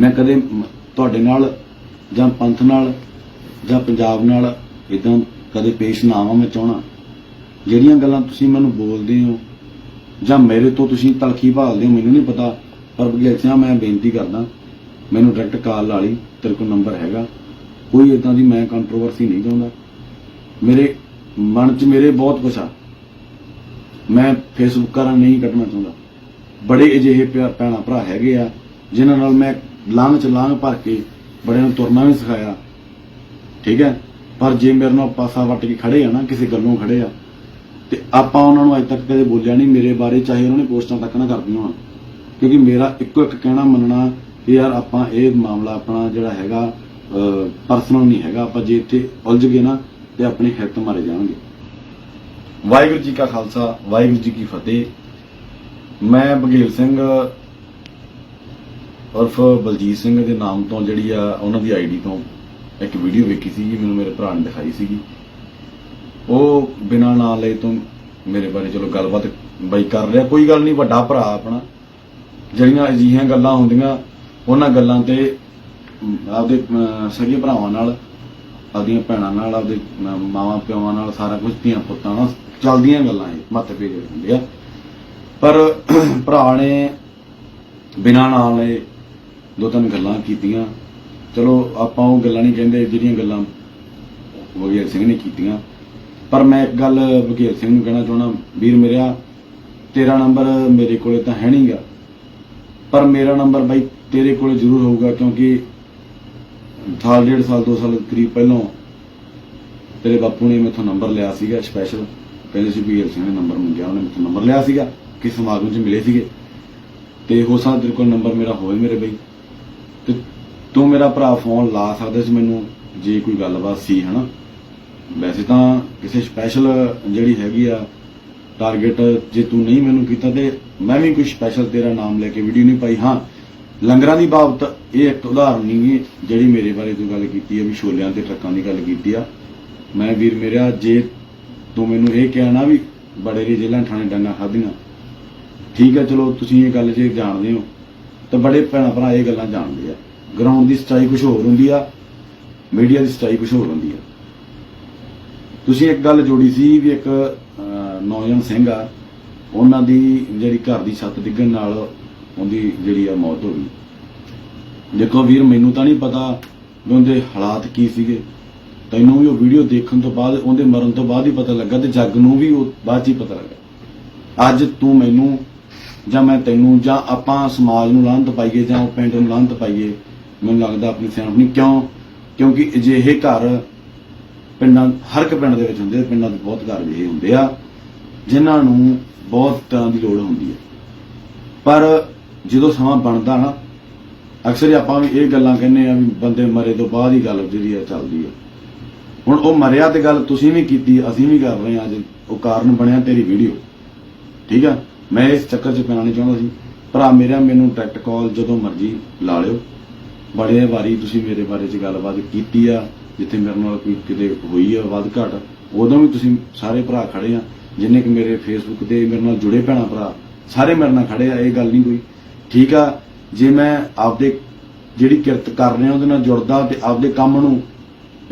ਮੈਂ ਕਦੇ ਤੁਹਾਡੇ ਨਾਲ ਜਾਂ ਪੰਥ ਨਾਲ ਜਾਂ ਪੰਜਾਬ ਨਾਲ ਇਦਾਂ ਕਦੇ ਪੇਸ਼ ਨਾ ਆਵਾਂ, ਮੈਂ ਚਾਹਣਾ ਜਿਹੜੀਆਂ ਗੱਲਾਂ ਤੁਸੀਂ ਮੈਨੂੰ ਬੋਲਦੇ ਹੋ ਜਾਂ ਮੇਰੇ ਤੋਂ ਤੁਸੀਂ ਤਲਖੀ ਭਾਲਦੇ ਹੋ, ਮੈਨੂੰ ਨਹੀਂ ਪਤਾ, ਪਰ ਬਗੈਰ ਸਿੰਘ ਮੈਂ ਬੇਨਤੀ ਕਰਦਾ, ਮੈਨੂੰ ਡਾਇਰੈਕਟ ਕਾਲ ਲਾ ਲਈ ਤੇਰੇ ਕੋਲ ਨੰਬਰ ਹੈਗਾ। ਕੋਈ ਇਦਾਂ ਦੀ ਮੈਂ ਕੰਟਰੋਵਰਸੀ ਨਹੀਂ ਚਾਹੁੰਦਾ। ਮੇਰੇ ਮਨ 'ਚ ਮੇਰੇ ਬਹੁਤ ਕੁਛ ਆ। ਮੈਂ ਫੇਸਬੁੱਕ ਕਰਾਂ ਨਹੀਂ ਕੱਢਣਾ ਚਾਹੁੰਦਾ। ਬੜੇ ਅਜਿਹੇ ਪਿਆ- ਭੈਣਾਂ ਭਰਾ ਹੈਗੇ ਆ, ਜਿਨ੍ਹਾਂ ਨਾਲ ਮੈਂ ਲਾਂਘ ਚ ਲਾਂਘ ਭਰ ਕੇ ਬੜਿਆਂ ਨੂੰ ਤੁਰਨਾ ਵੀ ਸਿਖਾਇਆ। ਠੀਕ ਹੈ? ਪਰ ਜੇ ਮੇਰੇ ਨਾਲ ਪਾਸਾ ਵੱਟ ਕੇ ਖੜੇ ਆ ਨਾ, ਕਿਸੇ ਗੱਲੋਂ ਖੜੇ ਆ, ਤੇ ਆਪਾਂ ਉਹਨਾਂ ਨੂੰ ਅੱਜ ਤੱਕ ਕਦੇ ਬੋਲਿਆ ਨਹੀਂ, ਮੇਰੇ ਬਾਰੇ ਚਾਹੇ ਉਹਨਾਂ ਨੇ ਪੋਸਟਾਂ ਤੱਕ ਨਾ ਕਰਦੀਆਂ ਹੋਣ। ਕਿਉਂਕਿ ਮੇਰਾ ਇੱਕੋ ਇੱਕ ਕਹਿਣਾ ਮੰਨਣਾ ਕਿ ਯਾਰ ਆਪਾਂ ਇਹ ਮਾਮਲਾ ਆਪਣਾ ਜਿਹੜਾ ਹੈਗਾ ਪਰਸਨਲ ਨਹੀਂ ਹੈਗਾ। ਆਪਾਂ ਜੇ ਇੱਥੇ ਉਲਝ ਗਏ ਨਾ, ਤੇ ਆਪਣੇ ਹਿੱਤ ਮਾਰੇ ਜਾਣਗੇ। ਵਾਹਿਗੁਰੂ ਜੀ ਕਾ ਖਾਲਸਾ, ਵਾਹਿਗੁਰੂ ਜੀ ਕੀ ਫਤਿਹ। ਮੈਂ ਬਘੇਲ ਸਿੰਘ ਉਰਫ ਬਲਜੀਤ ਸਿੰਘ ਦੇ ਨਾਮ ਤੋਂ ਜਿਹੜੀ ਆ ਉਹਨਾਂ ਦੀ ਆਈਡੀ ਤੋਂ ਇੱਕ ਵੀਡੀਓ ਵੇਖੀ ਸੀ ਮੈਨੂੰ ਮੇਰੇ ਭਰਾ ਨੇ ਦਿਖਾਈ ਸੀਗੀ। ਉਹ ਬਿਨਾਂ ਨਾਂ ਲਏ ਤੋਂ ਮੇਰੇ ਬਾਰੇ ਚਲੋ ਗੱਲਬਾਤ ਬਾਈ ਕਰ ਰਿਹਾ। ਕੋਈ ਗੱਲ ਨਹੀਂ, ਵੱਡਾ ਭਰਾ ਆਪਣਾ। ਜਿਹੜੀਆਂ ਅਜਿਹੀਆਂ ਗੱਲਾਂ ਹੁੰਦੀਆਂ, ਉਹਨਾਂ ਗੱਲਾਂ ਤੇ ਆਪਦੇ ਸਗੇ ਭਰਾਵਾਂ ਨਾਲ, ਆਪਦੀਆਂ ਭੈਣਾਂ ਨਾਲ, ਆਪਦੇ ਮਾਵਾਂ ਪਿਓਾਂ ਨਾਲ ਸਾਰਾ ਕੁਝ ਧੀਆਂ ਪੁੱਤਾਂ ਨਾਲ ਚੱਲਦੀਆਂ ਗੱਲਾਂ ਇਹ, ਮਤਭੇਦ ਹੁੰਦੇ ਆ। ਪਰ ਭਰਾ ਨੇ ਬਿਨਾਂ ਨਾਂ ਲਏ ਦੋ ਤਿੰਨ ਗੱਲਾਂ ਕੀਤੀਆਂ। ਚਲੋ, ਆਪਾਂ ਉਹ ਗੱਲਾਂ ਨਹੀਂ ਕਹਿੰਦੇ, ਜਿਹੜੀਆਂ ਗੱਲਾਂ ਵਗੇਰ ਸਿੰਘ ਨੇ ਕੀਤੀਆਂ। ਪਰ ਮੈਂ ਇੱਕ ਗੱਲ ਵਗੇਰ ਸਿੰਘ ਨੂੰ ਕਹਿਣਾ ਚਾਹਣਾ ਵੀਰ ਮੇਰਿਆ, ਤੇਰਾ ਨੰਬਰ ਮੇਰੇ ਕੋਲੇ ਤਾਂ ਹੈ ਨਹੀਂਗਾ। ਪਰ ਮੇਰਾ ਨੰਬਰ ਬਾਈ ਤੇਰੇ ਕੋਲੇ ਜ਼ਰੂਰ ਹੋਊਗਾ, ਕਿਉਂਕਿ ਸਾਲ, ਡੇਢ ਸਾਲ, ਦੋ ਸਾਲ ਕਰੀਬ ਪਹਿਲਾਂ ਤੇਰੇ ਬਾਪੂ ਨੇ ਮੇਥੋਂ ਨੰਬਰ ਲਿਆ ਸੀਗਾ ਸਪੈਸ਼ਲ ਕਹਿੰਦੇ ਸੀ ਵੀ ਸਿੰਘ ਨੇ ਨੰਬਰ ਮੰਗਿਆ, ਉਹਨੇ ਮੇਥੋਂ ਨੰਬਰ ਲਿਆ ਸੀਗਾ, ਕਿ ਸਮਾਗਮ 'ਚ ਮਿਲੇ ਸੀਗੇ। ਤੇ ਹੋ ਸਕਦਾ ਤੇਰੇ ਕੋਲ ਨੰਬਰ ਮੇਰਾ ਹੋਵੇ ਮੇਰੇ ਬਈ। ਤੂੰ ਮੇਰਾ ਭਰਾ ਫੋਨ ਲਾ ਸਕਦਾ ਸੀ ਮੈਨੂੰ, ਜੇ ਕੋਈ ਗੱਲਬਾਤ ਸੀ, ਹਨਾ? ਵੈਸੇ ਤਾਂ ਕਿਸੇ ਸਪੈਸ਼ਲ ਜਿਹੜੀ ਹੈਗੀ ਆ ਟਾਰਗੇਟ ਜੇ ਤੂੰ ਨਹੀਂ ਮੈਨੂੰ ਕੀਤਾ ਤੇ ਮੈਂ ਵੀ ਕੋਈ ਸਪੈਸ਼ਲ ਤੇਰਾ ਨਾਮ ਲੈ ਕੇ ਵੀਡੀਓ ਨਹੀਂ ਪਾਈ। ਹਾਂ, ਲੰਗਰਾਂ ਦੀ ਬਾਬਤ ਇਹ ਇੱਕ ਉਦਾਹਰਨ ਨਹੀਂ ਜਿਹੜੀ ਮੇਰੇ ਬਾਰੇ ਤੂੰ ਗੱਲ ਕੀਤੀ ਆ, ਵੀ ਛੋਲਿਆਂ ਤੇ ਟਰੱਕਾਂ ਦੀ ਗੱਲ ਕੀਤੀ ਆ। ਮੈਂ ਵੀਰ ਮੇਰਾ, ਜੇ ਤੂੰ ਮੈਨੂੰ ਇਹ ਕਹਿਣਾ ਵੀ ਬੜੇ ਰੀ ਜ਼ਿਲ੍ਹਾ ਥਾਣੇ ਡੰਗਾ ਖਾਧੀਆਂ, ਠੀਕ ਹੈ ਚਲੋ ਤੁਸੀਂ ਇਹ ਗੱਲ ਜੇ ਜਾਣਦੇ ਹੋ, ਤਾਂ ਬੜੇ ਭੈਣਾਂ ਭਰਾ ਇਹ ਗੱਲਾਂ ਜਾਣਦੇ ਆ। ਗਰਾਊਂਡ ਦੀ ਸੱਚਾਈ ਕੁਝ ਹੋਰ ਹੁੰਦੀ ਆ, ਮੀਡੀਆ ਦੀ ਸੱਚਾਈ ਕੁਝ ਹੋਰ ਹੁੰਦੀ ਆ। ਤੁਸੀਂ ਇੱਕ ਗੱਲ ਜੋੜੀ ਸੀ ਵੀ ਇੱਕ ਨੌਜਵਾਨ ਸਿੰਘ ਆ, ਉਹਨਾਂ ਦੀ ਜਿਹੜੀ ਘਰ ਦੀ ਛੱਤ ਡਿੱਗਣ ਨਾਲ ਉਹਦੀ ਜਿਹੜੀ ਆ ਮੌਤ ਹੋ ਗਈ। ਦੇਖੋ ਵੀਰ, ਮੈਨੂੰ ਤਾਂ ਨਹੀਂ ਪਤਾ ਵੀ ਉਹਦੇ ਹਾਲਾਤ ਕੀ ਸੀਗੇ। ਤੈਨੂੰ ਵੀ ਉਹ ਵੀਡੀਓ ਦੇਖਣ ਤੋਂ ਬਾਅਦ, ਉਹਦੇ ਮਰਨ ਤੋਂ ਬਾਅਦ ਹੀ ਪਤਾ ਲੱਗਾ ਤੇ ਜੱਗ ਨੂੰ ਵੀ ਉਹ ਬਾਅਦ 'ਚ ਹੀ ਪਤਾ ਲੱਗਾ। ਅੱਜ ਤੂੰ ਮੈਨੂੰ ਜਾਂ ਮੈਂ ਤੈਨੂੰ ਜਾਂ ਆਪਾਂ ਸਮਾਜ ਨੂੰ ਲਾਂਤ ਪਾਈਏ ਜਾਂ ਉਹ ਪਿੰਡ ਨੂੰ ਲਾਂਤ ਪਾਈਏ ਮੈਨੂੰ ਲੱਗਦਾ ਆਪਣੀ ਸਿਆਣਪ ਨਹੀਂ। ਕਿਉਂ? ਕਿਉਂਕਿ ਅਜਿਹੇ ਘਰ ਪਿੰਡਾਂ, ਹਰ ਇੱਕ ਪਿੰਡ ਦੇ ਵਿੱਚ ਹੁੰਦੇ ਪਿੰਡਾਂ ਦੇ ਬਹੁਤ ਘਰ ਅਜਿਹੇ ਹੁੰਦੇ ਆ, ਜਿਨ੍ਹਾਂ ਨੂੰ ਬਹੁਤ ਤਰ੍ਹਾਂ ਦੀ ਲੋੜ ਹੁੰਦੀ ਹੈ ਪਰ ਜਦੋਂ ਸਮਾਂ ਬਣਦਾ ਨਾ, ਅਕਸਰ ਆਪਾਂ ਵੀ ਇਹ ਗੱਲਾਂ ਕਹਿੰਦੇ ਆ ਵੀ ਬੰਦੇ ਮਰੇ ਤੋਂ ਬਾਅਦ ਹੀ ਗੱਲ ਜਿਹੜੀ ਆ ਚੱਲਦੀ ਆ। ਹੁਣ ਉਹ ਮਰਿਆ ਤੇ ਗੱਲ ਤੁਸੀਂ ਵੀ ਕੀਤੀ, ਅਸੀਂ ਵੀ ਕਰ ਰਹੇ ਆ ਅੱਜ। ਉਹ ਕਾਰਨ ਬਣਿਆ ਤੇਰੀ ਵੀਡੀਓ। ਠੀਕ ਆ? ਮੈਂ ਇਸ ਚੱਕਰ 'ਚ ਪੈਣਾ ਨਹੀਂ ਚਾਹੁੰਦਾ ਸੀ। ਭਰਾ ਮੇਰਾ ਮੈਨੂੰ ਡਾਇਰੈਕਟ ਕਾਲ ਜਦੋਂ ਮਰਜ਼ੀ ਲਾ ਲਿਓ। ਬੜੇ ਵਾਰੀ ਤੁਸੀਂ ਮੇਰੇ ਬਾਰੇ 'ਚ ਗੱਲਬਾਤ ਕੀਤੀ ਆ, ਜਿੱਥੇ ਮੇਰੇ ਨਾਲ ਕੋਈ ਕਿਤੇ ਹੋਈ ਆ ਵੱਧ ਘਟ, ਉਦੋਂ ਵੀ ਤੁਸੀਂ ਸਾਰੇ ਭਰਾ ਖੜੇ ਆ, ਜਿੰਨੇ ਕਿ ਮੇਰੇ ਫੇਸਬੁੱਕ ਤੇ ਮੇਰੇ ਨਾਲ ਜੁੜੇ ਭੈਣਾਂ ਭਰਾ, ਸਾਰੇ ਮੇਰੇ ਨਾਲ ਖੜੇ ਆ, ਇਹ ਗੱਲ ਨਹੀਂ ਕੋਈ। ਠੀਕ ਆ, ਜੇ ਮੈਂ ਆਪਦੇ ਜਿਹੜੀ ਕਿਰਤ ਕਰ ਰਿਹਾ ਉਹਦੇ ਨਾਲ ਜੁੜਦਾ ਤੇ ਆਪਦੇ ਕੰਮ ਨੂੰ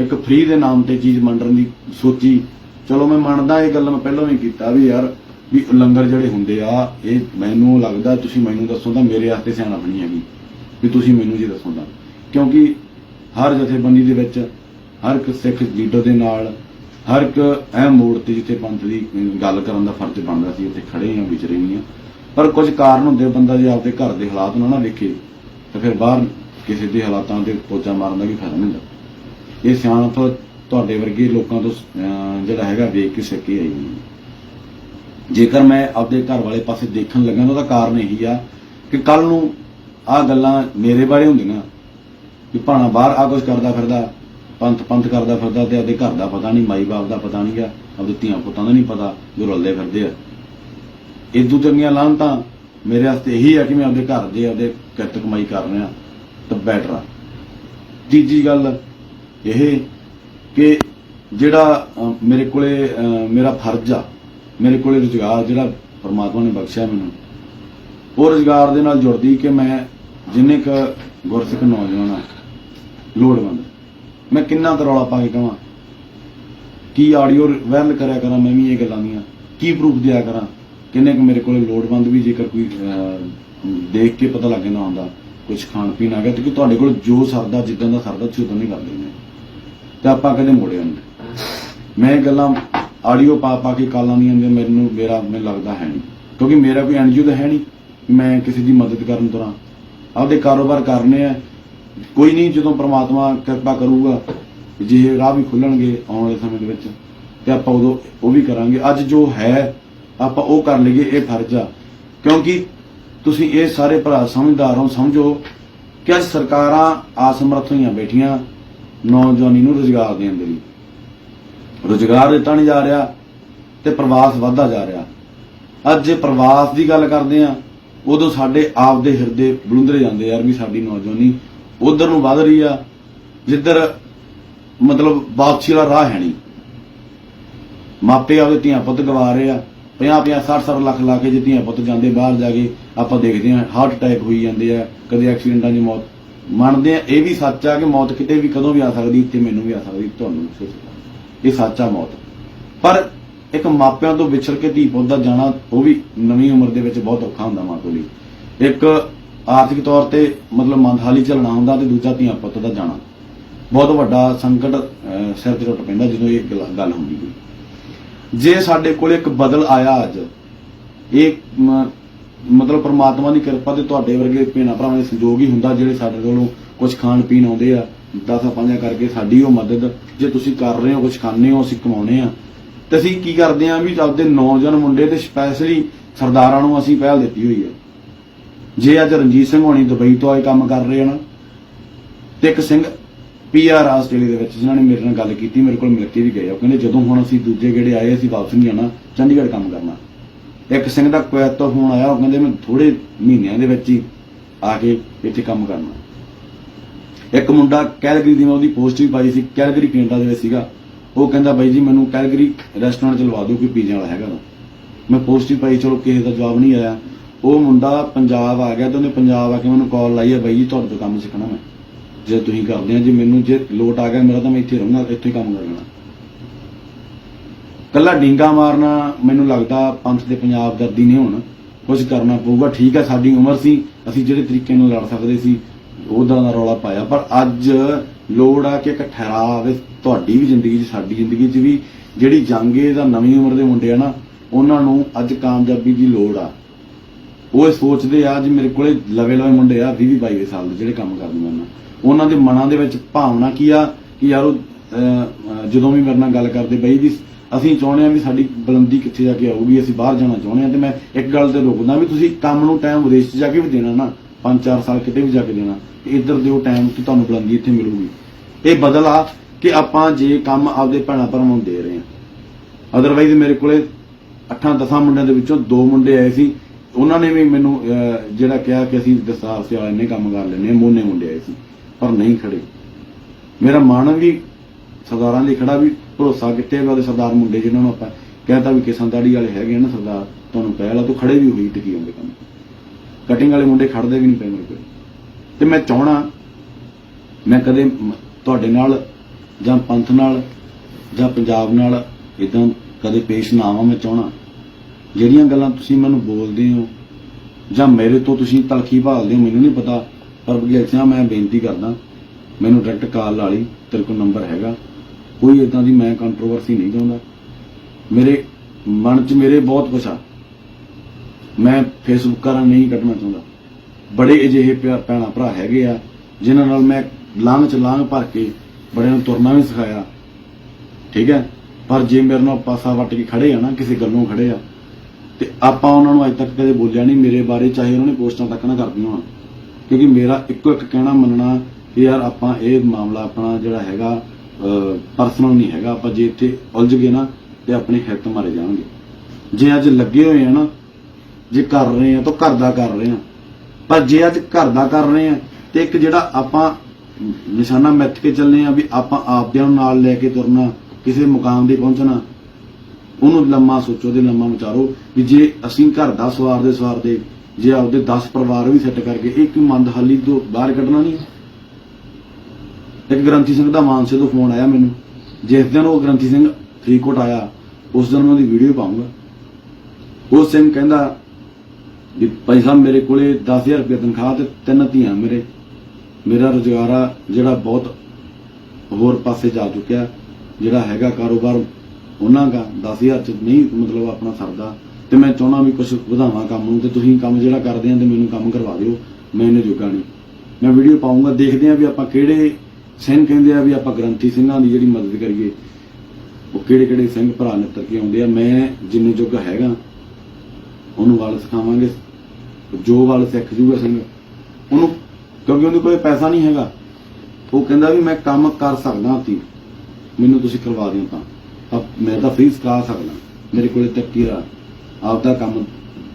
ਇੱਕ ਫ੍ਰੀ ਦੇ ਨਾਮ ਤੇ ਚੀਜ਼ ਵੰਡਣ ਦੀ ਸੋਚੀ, ਚਲੋ ਮੈਂ ਮੰਨਦਾ ਇਹ ਗੱਲ ਮੈਂ ਪਹਿਲਾਂ ਵੀ ਕੀਤਾ ਵੀ ਯਾਰ, ਵੀ ਲੰਗਰ ਜਿਹੜੇ ਹੁੰਦੇ ਆ, ਇਹ ਮੈਨੂੰ ਲੱਗਦਾ ਤੁਸੀਂ ਮੈਨੂੰ ਦੱਸੋ ਤਾਂ ਮੇਰੇ ਵਾਸਤੇ ਸਿਆਣਾ ਨਹੀਂ ਹੈਗੀ। ਵੀ ਤੁਸੀਂ ਮੈਨੂੰ ਜੀ ਦੱਸੋ ਤਾਂ ਕਿਉਂਕਿ ਹਰ ਜਥੇਬੰਦੀ ਦੇ ਵਿੱਚ ਹਰ ਇੱਕ ਸਿੱਖ ਲੀਡਰ ਦੇ ਨਾਲ, ਹਰ ਇੱਕ ਅਹਿਮ ਮੋੜ ਤੇ ਜਿੱਥੇ ਪੰਥ ਦੀ ਗੱਲ ਕਰਨ ਦਾ ਫਰਜ਼ ਬਣਦਾ ਸੀ, ਉੱਥੇ ਖੜੇ ਆ ਵਿਚਰੇ ਨਹੀਂ ਆ ਪਰ ਕੁਝ ਕਾਰਨ ਹੁੰਦੇ ਬੰਦਾ ਜੇ ਆਪਦੇ ਘਰ ਦੇ ਹਾਲਾਤ ਨਾ ਨਾ ਵੇਖੇ, ਤਾਂ ਫਿਰ ਬਾਹਰ ਕਿਸੇ ਦੇ ਹਾਲਾਤਾਂ ਤੇ ਪੋਚਾ ਮਾਰਨ ਦਾ ਵੀ ਫਾਇਦਾ ਨਹੀਂ ਹੁੰਦਾ। ਇਹ ਸਿਆਣਪ ਤੁਹਾਡੇ ਵਰਗੇ ਲੋਕਾਂ ਤੋਂ ਜਿਹੜਾ ਹੈਗਾ ਵੇਖ ਕੇ ਸਿੱਖ ਆਈ ਹੋਈ ਜੇਕਰ ਮੈਂ ਆਪਦੇ ਘਰ ਵਾਲੇ ਪਾਸੇ ਦੇਖਣ ਲੱਗਾ ਤਾਂ ਉਹਦਾ ਕਾਰਨ ਇਹੀ ਆ ਕਿ ਕੱਲ ਨੂੰ ਆਹ ਗੱਲਾਂ ਮੇਰੇ ਬਾਰੇ ਹੁੰਦੀਆਂ। ਕਿ ਭਾਣਾ ਬਾਹਰ ਆ ਕੁਝ ਕਰਦਾ ਫਿਰਦਾ, ਪੰਥ ਪੰਥ ਕਰਦਾ ਫਿਰਦਾ ਤੇ ਆਪਦੇ ਘਰ ਦਾ ਪਤਾ ਨਹੀਂ, ਮਾਈ ਬਾਪ ਦਾ ਪਤਾ ਨਹੀਂ ਨਹੀਂਗਾ ਆਪਦੇ ਧੀਆਂ ਪੁੱਤਾਂ ਦਾ ਨਹੀਂ ਪਤਾ, ਜੋ ਰੁਲਦੇ ਫਿਰਦੇ ਆ। ਇਦੋਂ ਚੰਗੀਆਂ ਲਾਹਨਤਾਂ ਮੇਰੇ ਵਾਸਤੇ ਇਹੀ ਆ ਕਿ ਮੈਂ ਆਪਦੇ ਘਰ ਦੇ ਆਪਦੇ ਕਿਰਤ ਕਮਾਈ ਕਰ ਰਿਹਾ, ਤਾਂ ਬੈਟਰ ਆ ਤੀਜੀ ਗੱਲ ਇਹ ਕਿ ਜਿਹੜਾ ਮੇਰੇ ਕੋਲੇ ਮੇਰਾ ਫਰਜ਼ ਆ, ਮੇਰੇ ਕੋਲੇ ਰੁਜ਼ਗਾਰ ਜਿਹੜਾ ਪਰਮਾਤਮਾ ਨੇ ਬਖਸ਼ਿਆ ਮੈਨੂੰ, ਉਹ ਰੁਜ਼ਗਾਰ ਦੇ ਨਾਲ ਜੁੜਦੀ ਕਿ ਮੈਂ ਜਿੰਨੇ ਕ ਗੁਰਸਿੱਖ ਨੌਜਵਾਨ ਆ, ਲੋੜਵੰਦ, ਮੈਂ ਕਿੰਨਾ ਕੁ ਰੌਲਾ ਪਾ ਕੇ ਕਵਾਂ ਕੀ ਆਡੀਓ ਵਾਇਰਲ ਕਰਿਆ ਕਰਾਂ ਮੈਂ ਵੀ ਇਹ ਗੱਲਾਂ ਦੀਆਂ, ਕੀ ਪ੍ਰੂਫ ਦਿਆ ਕਰਾਂ, ਕਿੰਨੇ ਕੁ ਮੇਰੇ ਕੋਲੇ ਲੋੜਵੰਦ ਵੀ ਜੇਕਰ ਕੋਈ ਦੇਖ ਕੇ ਪਤਾ ਲੱਗੇ ਨਾ ਹੁੰਦਾ ਕੁਝ ਖਾਣ ਪੀਣ ਆ ਗਿਆ ਤੇ ਕਿ ਤੁਹਾਡੇ ਕੋਲ ਜੋ ਸਰਦਾ, ਜਿੱਦਾਂ ਦਾ ਸਰਦਾ ਤੁਸੀਂ ਉਦੋਂ ਨਹੀਂ ਕਰਦੇ ਨੇ। ਤੇ ਆਪਾਂ ਕਦੇ ਮੋੜੇ ਹੁੰਦੇ ਮੈਂ ਇਹ ਗੱਲਾਂ ਆਡੀਓ ਪਾ ਪਾ ਕੇ ਕਾਲਾਂ ਦੀਆਂ ਨੇ ਮੈਨੂੰ, ਮੇਰਾ, ਮੈਨੂੰ ਲੱਗਦਾ ਹੈ ਨਹੀਂ। ਕਿਉਂਕਿ ਮੇਰਾ ਕੋਈ ਐਨਜੀਓ ਤਾਂ ਹੈ ਨਹੀਂ। ਮੈਂ ਕਿਸੇ ਦੀ ਮਦਦ ਕਰਨ ਤੁਰਾਂ ਆਪਦੇ ਕਾਰੋਬਾਰ ਕਰਨੇ ਆ। ਕੋਈ ਨਹੀਂ, ਜਦੋਂ ਪ੍ਰਮਾਤਮਾ ਕਿਰਪਾ ਕਰੂਗਾ ਜਿਹੇ ਰਾਹ ਵੀ ਖੁੱਲਣਗੇ ਆਉਣ ਵਾਲੇ ਸਮੇਂ ਦੇ ਵਿੱਚ, ਤੇ ਆਪਾਂ ਉਦੋਂ ਉਹ ਵੀ ਕਰਾਂਗੇ। ਅੱਜ ਜੋ ਹੈ, ਆਪਾਂ ਉਹ ਕਰ ਲਈਏ, ਇਹ ਫਰਜ਼ ਆ। ਕਿਉਂਕਿ ਤੁਸੀਂ ਇਹ ਸਾਰੇ ਭਰਾ ਸਮਝਦਾਰ ਹੋ, ਸਮਝੋ ਕਿ ਅੱਜ ਸਰਕਾਰਾਂ ਆਸਮਰਥ ਹੋਈਆਂ ਬੈਠੀਆਂ ਨੌਜਵਾਨੀ ਨੂੰ ਰੁਜ਼ਗਾਰ ਦੇਣ ਦੇ ਲਈ। ਰੁਜ਼ਗਾਰ ਦਿੱਤਾ ਨਹੀਂ ਜਾ ਰਿਹਾ ਤੇ ਪ੍ਰਵਾਸ ਵੱਧਦਾ ਜਾ ਰਿਹਾ। ਅੱਜ ਜੇ ਪ੍ਰਵਾਸ ਦੀ ਗੱਲ ਕਰਦੇ ਆ ਉਦੋਂ ਸਾਡੇ ਆਪ ਦੇ ਹਿਰਦੇ ਬਲੁੰਦਰੇ ਜਾਂਦੇ ਯਾਰ ਵੀ ਸਾਡੀ ਨੌਜਵਾਨੀ। ਉਧਰ ਨੂੰ ਵੱਧ ਰਹੀ ਆ, ਜਿੱਧਰ ਮਤਲਬ ਵਾਪਸੀ ਵਾਲਾ ਰਾਹ ਹੈ ਨਹੀਂ। ਮਾਪੇ ਆਪਦੇ ਧੀਆਂ ਪੁੱਤ ਗਵਾ ਰਹੇ ਆ 50 50 60 60 ਲੱਖ ਲਾ ਕੇ ਜੇ ਧੀਆਂ ਪੁੱਤ ਜਾਂਦੇ ਬਾਹਰ ਜਾ ਕੇ, ਆਪਾਂ ਦੇਖਦੇ ਆ ਹਾਰਟ ਅਟੈਕ ਹੋਈ ਜਾਂਦੇ ਆ, ਕਦੇ ਐਕਸੀਡੈਂਟਾਂ 'ਚ ਮੌਤ। ਮੰਨਦੇ ਆ ਇਹ ਵੀ ਸੱਚ ਆ ਕਿ ਮੌਤ ਕਿਤੇ ਵੀ ਕਦੋਂ ਵੀ ਆ ਸਕਦੀ ਤੇ ਮੈਨੂੰ ਵੀ ਆ ਸਕਦੀ, ਤੁਹਾਨੂੰ ਵੀ ਹੋ ਸਕਦੀ। ਇਹ ਸੱਚਾ ਮੌਤ। ਪਰ ਇੱਕ ਮਾਪਿਆਂ ਤੋਂ ਵਿਛੜ ਕੇ ਧੀ ਪੁੱਤ ਦਾ ਜਾਣਾ, ਉਹ ਵੀ ਨਵੀਂ ਉਮਰ ਦੇ ਵਿੱਚ ਬਹੁਤ ਔਖਾ ਹੁੰਦਾ ਮਾਂ ਪਿਓ ਲਈ ਇੱਕ ਆਰਥਿਕ ਤੌਰ ਤੇ ਮਤਲਬ ਮੰਦਹਾਲੀ ਚੱਲਣਾ ਹੁੰਦਾ ਤੇ ਦੂਜਾ ਧੀਆਂ ਪੁੱਤ ਦਾ ਜਾਣਾ। ਬਹੁਤ ਵੱਡਾ ਸੰਕਟ ਸਿਰ ਤੇ ਟੁੱਟ ਪੈਂਦਾ ਜਦੋਂ ਇਹ ਗੱਲ- ਹੁੰਦੀ ਕੋਈ ਜੇ ਸਾਡੇ ਕੋਲ ਇੱਕ ਬਦਲ ਆਇਆ ਅੱਜ, ਇਹ ਮਤਲਬ ਪ੍ਰਮਾਤਮਾ ਦੀ ਕਿਰਪਾ ਤੇ ਤੁਹਾਡੇ ਵਰਗੇ ਭੈਣਾਂ ਭਰਾਵਾਂ ਦੇ ਸੰਯੋਗ ਹੀ ਹੁੰਦਾ ਜਿਹੜੇ ਸਾਡੇ ਕੋਲੋਂ ਕੁਝ ਖਾਣ ਪੀਣ ਆਉਂਦੇ ਆ ਦਸਾਂ ਪੰਜਾਂ ਕਰਕੇ ਸਾਡੀ ਉਹ ਮਦਦ, ਜੇ ਤੁਸੀਂ ਕਰ ਰਹੇ ਹੋ ਕੁਝ ਖਾਣੇ ਹੋ, ਅਸੀਂ ਕਮਾਉਣੇ ਆ ਤੇ ਅਸੀਂ ਕੀ ਕਰਦੇ ਆ ਵੀ ਆਪਦੇ ਨੌਜਵਾਨ ਮੁੰਡੇ ਤੇ ਸਪੈਸ਼ਲੀ ਸਰਦਾਰਾਂ ਨੂੰ ਅਸੀਂ ਪਹਿਲ ਦਿੱਤੀ ਹੋਈ ਹੈ। ਜੇ ਅੱਜ ਰਣਜੀਤ ਸਿੰਘ ਹੋਣੀ ਦੁਬਈ ਤੋਂ ਆਏ ਕੰਮ ਕਰ ਰਹੇ ਆ ਤੇ ਇੱਕ ਸਿੰਘ ਪੀਆਰ ਆਸਟ੍ਰੇਲੀਆ ਦੇ ਵਿੱਚ ਜਿਨ੍ਹਾਂ ਨੇ ਮੇਰੇ ਨਾਲ ਗੱਲ ਕੀਤੀ, ਮੇਰੇ ਕੋਲ ਮਿਲ ਕੇ ਵੀ ਗਏ ਉਹ ਕਹਿੰਦੇ ਜਦੋਂ ਹੁਣ ਅਸੀਂ ਦੂਜੇ ਗੇੜੇ ਆਏ, ਅਸੀਂ ਵਾਪਸ ਨਹੀਂ ਜਾਣਾ ਚੰਡੀਗੜ੍ਹ ਕੰਮ ਕਰਨਾ। ਇੱਕ ਸਿੰਘ ਦਾ ਕੁਵੈਤ ਤੋਂ ਫੋਨ ਆਇਆ, ਉਹ ਕਹਿੰਦੇ ਮੈਂ ਥੋੜੇ ਮਹੀਨਿਆਂ ਦੇ ਵਿੱਚ ਹੀ ਆ ਕੇ ਇੱਥੇ ਕੰਮ ਕਰਨਾ। ਇੱਕ ਮੁੰਡਾ ਕੈਲਗਰੀ ਦੀ ਮੈਂ ਉਹਦੀ ਪੋਸਟ ਵੀ ਪਾਈ ਸੀ, ਕੈਲਗਰੀ ਕੈਨੇਡਾ ਦੇ ਵਿੱਚ ਸੀਗਾ। ਉਹ ਕਹਿੰਦਾ ਬਾਈ ਜੀ, ਮੈਨੂੰ ਕੈਲਗਰੀ ਰੈਸਟੋਰੈਂਟ ਚ ਲਵਾ ਦਿਓ, ਕੋਈ ਪੀਜ਼ਾ ਵਾਲਾ ਹੈਗਾ ਮੈਂ ਪੋਸਟ ਵੀ ਪਾਈ, ਚਲੋ ਕਿਸੇ ਦਾ ਜਵਾਬ ਨਹੀਂ ਆਇਆ। ਉਹ ਮੁੰਡਾ ਪੰਜਾਬ ਆ ਗਿਆ ਤੇ ਉਹਨੇ ਪੰਜਾਬ ਆ ਕੇ ਮੈਨੂੰ ਕਾਲ ਲਾਈ ਹੈ ਬਾਈ ਜੀ, ਤੁਹਾਡੇ ਤੋਂ ਕੰਮ ਸਿੱਖਣਾ ਮੈਂ। ਜੇ ਤੁਸੀਂ ਕਰਦੇ ਆ, ਜੇ ਮੈਨੂੰ, ਜੇ ਲੋਟ ਆ ਗਿਆ ਮੇਰਾ, ਤਾਂ ਮੈਂ ਇੱਥੇ ਰਹੂੰਗਾ, ਇੱਥੇ ਹੀ ਕੰਮ ਕਰ ਲੈਣਾ। ਕੱਲਾ ਡਿੰਗਾ ਮਾਰਨਾ ਮੈਨੂੰ ਲੱਗਦਾ ਪੰਥ ਦੇ ਪੰਜਾਬ ਦਰਦੀ ਨਹੀਂ ਹੋਣ। ਕੁਝ ਕਰਨਾ ਪਊਗਾ, ਠੀਕ ਹੈ ਸਾਡੀ ਉਮਰ ਸੀ, ਅਸੀਂ ਜਿਹੜੇ ਤਰੀਕੇ ਨਾਲ ਲੜ ਸਕਦੇ ਸੀ, ਉਹਦਾ ਦਾ ਰੌਲਾ ਪਾਇਆ। ਪਰ ਅੱਜ ਲੋੜ ਆ ਕਿ ਇੱਕ ਠਹਿਰਾਅ ਆਵੇ, ਤੁਹਾਡੀ ਵੀ ਜ਼ਿੰਦਗੀ 'ਚ, ਸਾਡੀ ਜ਼ਿੰਦਗੀ 'ਚ ਵੀ ਜਿਹੜੀ ਜੰਗੇ ਦਾ ਨਵੀਂ ਉਮਰ ਦੇ ਮੁੰਡੇ ਆ ਨਾ, ਉਹਨਾਂ ਨੂੰ ਅੱਜ ਕਾਮਯਾਬੀ ਦੀ ਲੋੜ ਆ। ਉਹ ਇਹ ਸੋਚਦੇ ਆ ਜੀ ਮੇਰੇ ਕੋਲੇ ਲਵੇ ਲਵੇ ਮੁੰਡੇ ਆ 20 22 ਸਾਲ ਦੇ ਜਿਹੜੇ ਕੰਮ ਕਰਦੇ ਮੇਰੇ ਉਹਨਾਂ। ਦੇ ਮਨਾਂ ਦੇ ਵਿੱਚ ਭਾਵਨਾ ਕੀ ਆ ਕਿ ਯਾਰ ਜਦੋਂ ਵੀ ਮੇਰੇ ਨਾਲ ਗੱਲ ਕਰਦੇ ਬਈ ਜੀ, ਅਸੀਂ ਚਾਹੁੰਦੇ ਆ ਵੀ ਸਾਡੀ ਬੁਲੰਦੀ ਕਿੱਥੇ ਜਾ ਕੇ ਆਊਗੀ, ਅਸੀਂ ਬਾਹਰ ਜਾਣਾ ਚਾਹੁੰਦੇ ਆ, ਤੇ ਮੈਂ ਇੱਕ ਗੱਲ ਤੇ ਰੋਕਦਾ ਵੀ ਤੁਸੀਂ ਕੰਮ ਨੂੰ ਟਾਈਮ ਵਿਦੇਸ਼ 'ਚ ਜਾ ਕੇ ਵੀ ਦੇਣਾ ਨਾ। 5-4 ਸਾਲ ਕਿਤੇ ਵੀ ਜਾ ਕੇ ਦੇਣਾ। ਤੇ ਇੱਧਰ ਦਿਓ ਟਾਈਮ ਕਿ ਤੁਹਾਨੂੰ ਬੁਲੰਦੀ ਇੱਥੇ ਮਿਲੂਗੀ। ਇਹ ਬਦਲ ਆ ਕਿ ਆਪਾਂ ਜੇ ਕੰਮ ਆਪਦੇ ਭੈਣਾਂ ਭਰਾਵਾਂ ਨੂੰ ਦੇ ਰਹੇ ਹਾਂ। ਅਦਰਵਾਈਜ਼ ਮੇਰੇ ਕੋਲੇ 8-10 ਮੁੰਡਿਆਂ ਦੇ ਵਿੱਚੋਂ ਦੋ ਮੁੰਡੇ ਆਏ ਸੀ। ਉਹਨਾਂ ਨੇ ਵੀ ਮੈਨੂੰ ਜਿਹੜਾ ਕਿਹਾ ਕਿ ਅਸੀਂ ਦਸਤਾਰ ਸੇ ਇੰਨੇ ਕੰਮ ਕਰ ਲੈਣੇ ਮੋਨੇ ਮੁੰਡੇ ਆਏ ਸੀ, ਪਰ ਨਹੀਂ ਖੜੇ। ਮੇਰਾ ਮਨ ਵੀ ਸਰਦਾਰਾਂ ਲਈ ਖੜਾ ਵੀ ਭਰੋਸਾ ਕਿਤੇ ਵੀ ਸਰਦਾਰ ਮੁੰਡੇ ਜਿਨ੍ਹਾਂ ਨੂੰ ਆਪਾਂ ਕਹਿਤਾ ਵੀ ਕਿਸਾਨ ਦਾੜੀ ਵਾਲੇ ਹੈਗੇ ਨਾ ਸਰਦਾਰ, ਤੁਹਾਨੂੰ ਪਹਿਲਾਂ ਤੋਂ ਖੜੇ ਵੀ ਹੋਈ ਟਿਕੀ ਹੁੰਦੇ ਕੰਮ। ਕਟਿੰਗ ਵਾਲੇ ਮੁੰਡੇ ਖੜਦੇ ਵੀ ਨਹੀਂ ਪਏ ਮੇਰੇ ਕੋਲ। ਤੇ ਮੈਂ ਚਾਹਣਾ ਮੈਂ ਕਦੇ ਤੁਹਾਡੇ ਨਾਲ ਜਾਂ ਪੰਥ ਨਾਲ ਜਾਂ ਪੰਜਾਬ ਨਾਲ ਇਦਾਂ ਕਦੇ ਪੇਸ਼ ਨਾ ਆਵਾਂ, ਮੈਂ ਚਾਹਣਾ ਜਿਹੜੀਆਂ ਗੱਲਾਂ ਤੁਸੀਂ ਮੈਨੂੰ ਬੋਲਦੇ ਹੋ ਜਾਂ ਮੇਰੇ ਤੋਂ ਤੁਸੀਂ ਤਲਖੀ ਭਾਲਦੇ ਹੋ, ਮੈਨੂੰ ਨਹੀਂ ਪਤਾ, ਪਰ ਬਗੇਲ ਸਿੰਘ ਮੈਂ ਬੇਨਤੀ ਕਰਦਾ, ਮੈਨੂੰ ਡਾਇਰੈਕਟ ਕਾਲ ਲਾ ਲਈ ਤੇਰੇ ਕੋਲ ਨੰਬਰ ਹੈਗਾ। ਕੋਈ ਇਦਾਂ ਦੀ ਮੈਂ ਕੰਟਰੋਵਰਸੀ ਨਹੀਂ ਚਾਹੁੰਦਾ। ਮੇਰੇ ਮਨ 'ਚ ਮੇਰੇ ਬਹੁਤ ਕੁਛ ਆ। ਮੈਂ ਫੇਸਬੁੱਕਾਂ ਨਹੀਂ ਕੱਢਣਾ ਚਾਹੁੰਦਾ। ਬੜੇ ਅਜਿਹੇ ਪਿਆ- ਭੈਣਾਂ ਭਰਾ ਹੈਗੇ ਆ, ਜਿਨ੍ਹਾਂ ਨਾਲ ਮੈਂ ਲਾਂਘ ਚ ਲਾਂਘ ਭਰ ਕੇ ਬੜਿਆਂ ਨੂੰ ਤੁਰਨਾ ਵੀ ਸਿਖਾਇਆ। ਠੀਕ ਹੈ? ਪਰ ਜੇ ਮੇਰੇ ਨਾਲ ਪਾਸਾ ਵੱਟ ਕੇ ਖੜੇ ਆ ਨਾ, ਕਿਸੇ ਗੱਲੋਂ ਖੜੇ ਆ, ਤੇ ਆਪਾਂ ਉਹਨਾਂ ਨੂੰ ਅੱਜ ਤੱਕ ਕਦੇ ਬੋਲਿਆ ਨਹੀਂ, ਮੇਰੇ ਬਾਰੇ ਚਾਹੇ ਉਹਨਾਂ ਨੇ ਪੋਸਟਾਂ ਤੱਕ ਨਾ ਕਰਦੀਆਂ ਹੋਣ। ਕਿਉਂਕਿ ਮੇਰਾ ਇੱਕੋ ਇੱਕ ਕਹਿਣਾ ਮੰਨਣਾ ਕਿ ਯਾਰ ਆਪਾਂ ਇਹ ਮਾਮਲਾ ਆਪਣਾ ਜਿਹੜਾ ਹੈਗਾ ਪਰਸਨਲ ਨਹੀਂ ਹੈਗਾ, ਆਪਾਂ ਜੇ ਇੱਥੇ ਉਲਝ ਗਏ ਨਾ, ਤੇ ਆਪਣੇ ਹਿੱਤ ਮਾਰੇ ਜਾਣਗੇ। ਜੇ ਅੱਜ ਲੱਗੇ ਹੋਏ ਆ ਨਾ ਜੇ ਕਰ ਰਹੇ ਆ ਤਾਂ ਘਰ ਦਾ ਕਰ ਰਹੇ ਆ। ਪਰ ਜੇ ਅੱਜ ਘਰ ਦਾ ਕਰ ਰਹੇ ਆ, ਤੇ ਇੱਕ ਜਿਹੜਾ ਆਪਾਂ ਨਿਸ਼ਾਨਾ ਮਿੱਥ ਕੇ ਚੱਲਨੇ ਆ ਵੀ ਆਪਾਂ ਆਪਦਿਆਂ ਨੂੰ ਨਾਲ ਲੈ ਕੇ ਤੁਰਨਾ, ਕਿਸੇ ਮੁਕਾਮ ਤੇ ਪਹੁੰਚਣਾ, ਉਹਨੂੰ ਲੰਮਾ ਸੋਚੋ ਤੇ ਲੰਮਾ ਵਿਚਾਰੋ ਵੀ ਜੇ ਅਸੀਂ ਘਰ ਦਾ ਸਵਾਰ ਦੇ ਸਵਾਰ ਦੇ, ਜੇ ਆਪਦੇ 10 ਪਰਿਵਾਰ ਵੀ ਸੈੱਟ ਕਰਕੇ ਇੱਕ ਮੰਦਹਾਲੀ ਤੋਂ ਬਾਹਰ ਕੱਢਣਾ ਨਹੀਂ ਇੱਕ ਗ੍ਰੰਥੀ ਸਿੰਘ ਦਾ ਮਾਨਸੇ ਤੋਂ ਫੋਨ ਆਇਆ ਮੈਨੂੰ। ਜਿਸ ਦਿਨ ਉਹ ਗ੍ਰੰਥੀ ਸਿੰਘ ਫਰੀਦਕੋਟ ਆਇਆ, ਉਸ ਦਿਨ ਮੈਂ ਉਹਦੀ ਵੀਡੀਓ ਪਾਉਂਗਾ। ਉਹ ਸਿੰਘ ਕਹਿੰਦਾ ਵੀ ਭਾਈ ਸਾਹਿਬ ਮੇਰੇ ਕੋਲੇ 10000 ਰੁਪਏ ਤਨਖਾਹ ਤੇ ਤਿੰਨ ਧੀਆਂ ਮੇਰੇ। ਮੇਰਾ ਰੁਜ਼ਗਾਰ ਆ ਜਿਹੜਾ ਬਹੁਤ ਹੋਰ ਪਾਸੇ ਜਾ ਚੁੱਕਿਆ, ਜਿਹੜਾ ਹੈਗਾ ਕਾਰੋਬਾਰ ਉਹਨਾਂ ਦਾ। 10000 ਚ ਨਹੀਂ ਮਤਲਬ ਆਪਣਾ ਸਰਦਾ। ਤੇ ਮੈਂ ਚਾਹੁੰਦਾ ਵੀ ਕੁਝ ਵਧਾਵਾਂ ਕੰਮ ਨੂੰ ਤੇ ਤੁਸੀਂ ਕੰਮ ਜਿਹੜਾ ਕਰਦੇ ਆਂ ਤੇ ਮੈਨੂੰ ਕੰਮ ਕਰਵਾ ਦਿਓ। ਮੈਂ ਇਹਨੇ ਜੋਗਾ ਨਹੀਂ। ਮੈਂ ਵੀਡੀਓ ਪਾਉਂਗਾ, ਦੇਖਦੇ ਆਂ ਵੀ ਆਪਾਂ ਕਿਹੜੇ ਸਿੰਘ ਕਹਿੰਦੇ ਆ ਵੀ ਆਪਾਂ ਗ੍ਰੰਥੀ ਸਿੰਘਾਂ ਦੀ ਜਿਹੜੀ ਮਦਦ ਕਰੀਏ। ਉਹ ਕਿਹੜੇ ਕਿਹੜੇ ਸਿੰਘ ਭਰਾ ਨਿੱਤਰ ਕੇ ਆਉਂਦੇ ਆ। ਮੈਂ ਜਿੰਨੇ ਜੋਗਾ ਹੈਗਾ, ਉਹਨੂੰ ਵੱਲ ਸਿਖਾਵਾਂਗੇ। ਜੋ ਵੱਲ ਸਿੱਖ ਜੂਗਾ ਸਿੰਘ, ਉਹਨੂੰ ਕਿਉਂਕਿ ਉਹਦੇ ਕੋਲ ਪੈਸਾ ਨਹੀਂ ਹੈਗਾ। ਉਹ ਕਹਿੰਦਾ ਵੀ ਮੈਂ ਕੰਮ ਕਰ ਸਕਦਾ ਤੀ ਮੈਨੂੰ ਤੁਸੀਂ ਕਰਵਾ ਦਿਓ ਤਾਂ। ਮੈਂ ਤਾਂ ਫ੍ਰੀ ਸਿਖਾ ਸਕਦਾ, ਮੇਰੇ ਕੋਲੇ ਤੱਕੀਰਾ ਆਪਦਾ ਕੰਮ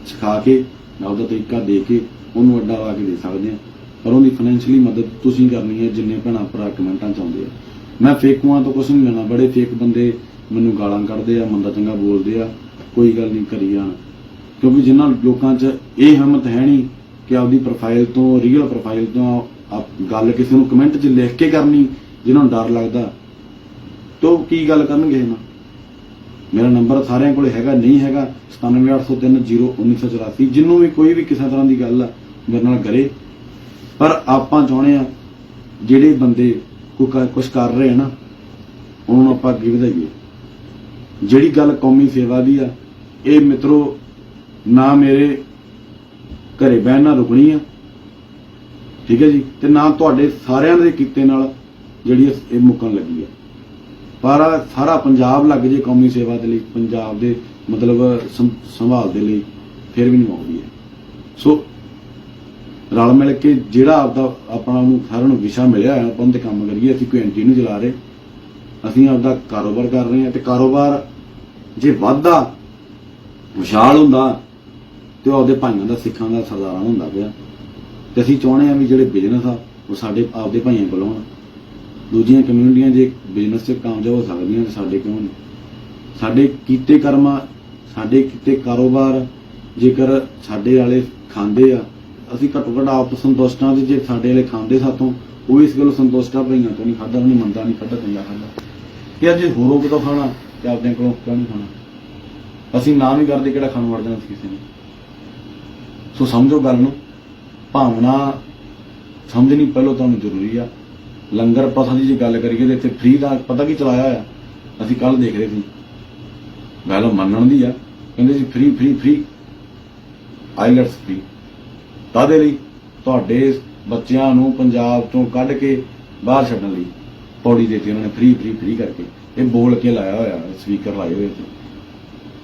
ਸਿਖਾ ਕੇ, ਆਪਦਾ ਤਰੀਕਾ ਦੇ ਕੇ ਉਹਨੂੰ ਅੱਡਾ ਲਾ ਕੇ ਦੇ ਸਕਦੇ ਆ ਪਰ ਉਹਦੀ ਫਾਈਨੈਂਸ਼ੀਅਲੀ ਮਦਦ ਤੁਸੀਂ ਕਰਨੀ ਹੈ, ਜਿੰਨੇ ਭੈਣਾਂ ਭਰਾ ਕਮੈਂਟਾਂ ਚ ਆਉਂਦੇ ਆ। ਮੈਂ ਫੇਕੂਆਂ ਤੋਂ ਕੁਝ ਨਹੀਂ ਲੈਣਾ, ਬੜੇ ਫੇਕ ਬੰਦੇ ਮੈਨੂੰ ਗਾਲਾਂ ਕੱਢਦੇ ਆ, ਮੰਦਾ ਚੰਗਾ ਬੋਲਦੇ ਆ, ਕੋਈ ਗੱਲ ਨਹੀਂ ਕਰੀ ਜਾਣ। ਕਿਉਂਕਿ ਜਿਨ੍ਹਾਂ ਲੋਕਾਂ 'ਚ ਇਹ ਹਿੰਮਤ ਹੈ ਨਹੀਂ ਕਿ ਆਪਦੀ ਪ੍ਰੋਫਾਈਲ ਤੋਂ ਰੀਅਲ ਪ੍ਰੋਫਾਈਲ ਤੋਂ ਗੱਲ ਕਿਸੇ ਨੂੰ ਕਮੈਂਟ 'ਚ ਲਿਖ ਕੇ ਕਰਨੀ, ਜਿਨ੍ਹਾਂ ਨੂੰ ਡਰ ਲੱਗਦਾ। ਤੋ ਕੀ ਗੱਲ ਕਰਨਗੇ ਇਹਨਾਂ? ਮੇਰਾ ਨੰਬਰ ਸਾਰਿਆਂ ਕੋਲੇ ਹੈਗਾ, ਨਹੀਂ ਹੈਗਾ 9780301984 ਜਿੰਨੂੰ ਵੀ ਕੋਈ ਵੀ ਕਿਸੇ ਤਰ੍ਹਾਂ ਦੀ ਗੱਲ ਆ ਮੇਰੇ ਨਾਲ ਕਰੇ। ਪਰ ਆਪਾਂ ਚਾਹੁੰਦੇ ਆ ਜਿਹੜੇ ਬੰਦੇ ਕੋਈ ਕੁਝ ਕਰ ਰਹੇ ਆ ਨਾ, ਉਹਨਾਂ ਨੂੰ ਆਪਾਂ ਅੱਗੇ ਵਧਾਈਏ। ਜਿਹੜੀ ਗੱਲ ਕੌਮੀ ਸੇਵਾ ਦੀ ਆ, ਇਹ ਮਿੱਤਰੋ ਨਾ ਮੇਰੇ ਘਰੇ ਬਹਿਣ ਨਾਲ ਰੁਕਣੀ ਆ। ਠੀਕ ਹੈ ਜੀ? ਤੇ ਨਾ ਤੁਹਾਡੇ ਸਾਰਿਆਂ ਦੇ ਕੀਤੇ ਨਾਲ ਜਿਹੜੀ ਇਹ ਮੁੱਕਣ ਲੱਗੀ ਆ। ਪਰ ਸਾਰਾ ਪੰਜਾਬ ਲੱਗ ਜੇ ਕੌਮੀ ਸੇਵਾ ਦੇ ਲਈ, ਪੰਜਾਬ ਦੇ ਮਤਲਬ ਸੰਭਾਲ ਦੇ ਲਈ ਫਿਰ ਵੀ ਨਹੀਂ ਆਉਂਦੀ ਹੈ ਸੋ ਰਲ ਮਿਲ ਕੇ ਜਿਹੜਾ ਆਪਦਾ ਆਪਣਾ ਨੂੰ ਸਾਰਿਆਂ ਨੂੰ ਵਿਸ਼ਾ ਮਿਲਿਆ ਹੈ ਆਪਾਂ ਤੇ ਕੰਮ ਕਰੀਏ, ਅਸੀਂ ਕੋਈ ਐਂਟੀ ਨਹੀਂ ਚਲਾ ਰਹੇ। ਅਸੀਂ ਆਪਦਾ ਕਾਰੋਬਾਰ ਕਰ ਰਹੇ ਹਾਂ ਤੇ ਕਾਰੋਬਾਰ ਜੇ ਵੱਧਦਾ, ਵਿਸ਼ਾਲ ਹੁੰਦਾ ਤੇ ਉਹ ਆਪਦੇ ਭਾਈਆਂ ਦਾ, ਸਿੱਖਾਂ ਦਾ, ਸਰਦਾਰਾਂ ਦਾ ਹੁੰਦਾ ਪਿਆ। ਤੇ ਅਸੀਂ ਚਾਹੁੰਦੇ ਆ ਵੀ ਜਿਹੜੇ ਬਿਜ਼ਨਸ ਆ, ਉਹ ਸਾਡੇ ਆਪਦੇ ਭਾਈਆਂ ਕੋਲ ਹੋਣ। ਦੂਜੀਆਂ ਕਮਿਊਨਿਟੀਆਂ ਜੇ ਬਿਜ਼ਨਸ 'ਚ ਕਾਮਯਾਬ ਹੋ ਸਕਦੀਆਂ ਤੇ ਸਾਡੇ ਕਿਉਂ ਨਹੀਂ? ਸਾਡੇ ਕੀਤੇ ਕਰਮਾਂ, ਸਾਡੇ ਕੀਤੇ ਕਾਰੋਬਾਰ, ਜੇਕਰ ਸਾਡੇ ਵਾਲੇ ਖਾਂਦੇ ਆ, ਅਸੀਂ ਘੱਟੋ ਘੱਟ ਆਪ ਸੰਤੁਸ਼ਟਾਂ ਸੰਤੁਸ਼ਟ ਤੇ ਜੇ ਸਾਡੇ ਵਾਲੇ ਖਾਂਦੇ ਸਾਥੋਂ ਉਹ ਇਸ ਗੱਲੋਂ ਸੰਤੁਸ਼ਟ ਆ, ਭਈਆਂ ਤੋਂ ਨਹੀਂ ਖਾਦਾ ਨਹੀਂ ਮੰਦਾ ਨਹੀਂ ਖਾਦਾ ਚੰਗਾ ਖਾਦਾ ਕਿ ਅੱਜ ਹੋਰੋਂ ਕਿਤੋਂ ਖਾਣਾ, ਤੇ ਆਪਦੇ ਕੋਲੋਂ ਕਿਉਂ ਨਹੀਂ ਖਾਣਾ? ਅਸੀਂ ਨਾ ਵੀ ਕਰਦੇ ਕਿਹੜਾ ਖਾਣ ਵੜ ਜਾਣਾ ਸੀ ਕਿਸੇ ਨੂੰ। ਸੋ ਸਮਝੋ ਗੱਲ ਨੂੰ। ਭਾਵਨਾ ਸਮਝਣੀ ਪਹਿਲਾਂ ਤੁਹਾਨੂੰ ਜ਼ਰੂਰੀ ਆ। ਲੰਗਰ ਪ੍ਰਥਾ ਦੀ ਜੇ ਗੱਲ ਕਰੀਏ ਤੇ ਇੱਥੇ ਫ੍ਰੀ ਦਾ ਪਤਾ ਕੀ ਚਲਾਇਆ ਹੋਇਆ? ਅਸੀਂ ਕੱਲ ਦੇਖ ਰਹੇ ਸੀ। ਗੱਲ ਮੰਨਣ ਦੀ ਆ। ਕਹਿੰਦੇ ਸੀ free free free IELTS free ਤਾਦੇ ਲਈ? ਤੁਹਾਡੇ ਬੱਚਿਆਂ ਨੂੰ ਪੰਜਾਬ ਤੋਂ ਕੱਢ ਕੇ ਬਾਹਰ ਛੱਡਣ ਲਈ। ਪੌੜੀ ਦੇਤੀ ਉਹਨਾਂ ਨੇ ਫ੍ਰੀ ਫ੍ਰੀ ਫ੍ਰੀ ਕਰਕੇ। ਇਹ ਬੋਲ ਕੇ ਲਾਇਆ ਹੋਇਆ ਸਪੀਕਰ ਲਾਏ ਹੋਏ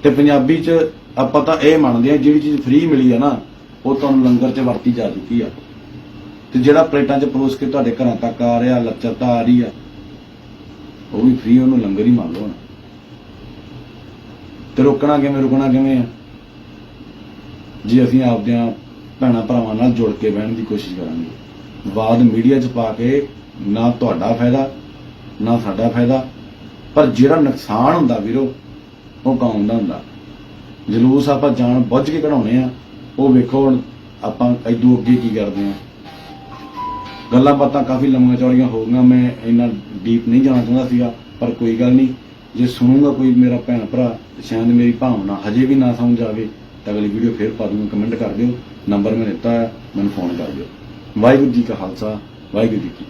ਤੇ ਪੰਜਾਬੀ ਚ ਆਪਾਂ ਤਾਂ ਇਹ ਮੰਨਦੇ ਆ ਜਿਹੜੀ ਚੀਜ਼ ਫ੍ਰੀ ਮਿਲੀ ਆ ਨਾ ਉਹ ਤੁਹਾਨੂੰ ਲੰਗਰ ਚ ਵਰਤੀ ਜਾ ਚੁੱਕੀ ਆ। ਤੇ ਜਿਹੜਾ ਪਲੇਟਾਂ 'ਚ ਪਰੋਸ ਕੇ ਤੁਹਾਡੇ ਘਰਾਂ ਤੱਕ ਆ ਰਿਹਾ ਲੱਚਰਤਾ ਆ ਰਹੀ ਆ, ਉਹ ਵੀ ਫ੍ਰੀ ਉਹਨੂੰ ਲੰਗਰ ਹੀ ਮੰਨ ਲਓ ਨਾ ਤੇ ਰੋਕਣਾ ਕਿਵੇਂ, ਰੁਕਣਾ ਕਿਵੇਂ ਆ? ਜੇ ਅਸੀਂ ਆਪਦਿਆਂ ਭੈਣਾਂ ਭਰਾਵਾਂ ਨਾਲ ਜੁੜ ਕੇ ਬਹਿਣ ਦੀ ਕੋਸ਼ਿਸ਼ ਕਰਾਂਗੇ। ਵਾਦ ਮੀਡੀਆ 'ਚ ਪਾ ਕੇ ਨਾ ਤੁਹਾਡਾ ਫਾਇਦਾ, ਨਾ ਸਾਡਾ ਫਾਇਦਾ, ਪਰ ਜਿਹੜਾ ਨੁਕਸਾਨ ਹੁੰਦਾ ਵੀਰੋ, ਉਹ ਕੌਮ ਦਾ ਹੁੰਦਾ। ਜਲੂਸ ਆਪਾਂ ਜਾਣ ਬੁੱਝ ਕੇ ਕਢਾਉਣੇ ਆ। ਉਹ ਵੇਖੋ ਹੁਣ ਆਪਾਂ ਐਦੂ ਅੱਗੇ ਕੀ ਕਰਦੇ ਆ ਗੱਲਾਂ ਬਾਤਾਂ ਕਾਫੀ ਲੰਮੀਆਂ ਚੌੜੀਆਂ ਹੋ ਮੈਂ ਇੰਨਾ ਡੀਪ ਨਹੀਂ ਜਾਣਾ ਚਾਹੁੰਦਾ ਸੀਗਾ, ਪਰ ਕੋਈ ਗੱਲ ਨਹੀਂ, ਜੇ ਸੁਣੂਗਾ ਕੋਈ ਮੇਰਾ ਭੈਣ ਭਰਾ ਸ਼ਾਇਦ ਮੇਰੀ ਭਾਵਨਾ ਹਜੇ ਵੀ ਨਾ ਸਮਝ ਆਵੇ, ਤਾਂ ਅਗਲੀ ਵੀਡੀਓ ਫੇਰ ਪਾ ਦੂੰਗਾ ਕਮੈਂਟ ਕਰ ਦਿਓ। ਨੰਬਰ ਮੈਂ ਦਿੱਤਾ ਹੈ, ਮੈਨੂੰ ਫੋਨ ਕਰ ਦਿਓ। ਵਾਹਿਗੁਰੂ ਜੀ ਕਾ ਖਾਲਸਾ, ਵਾਹਿਗੁਰੂ ਜੀ ਕੀ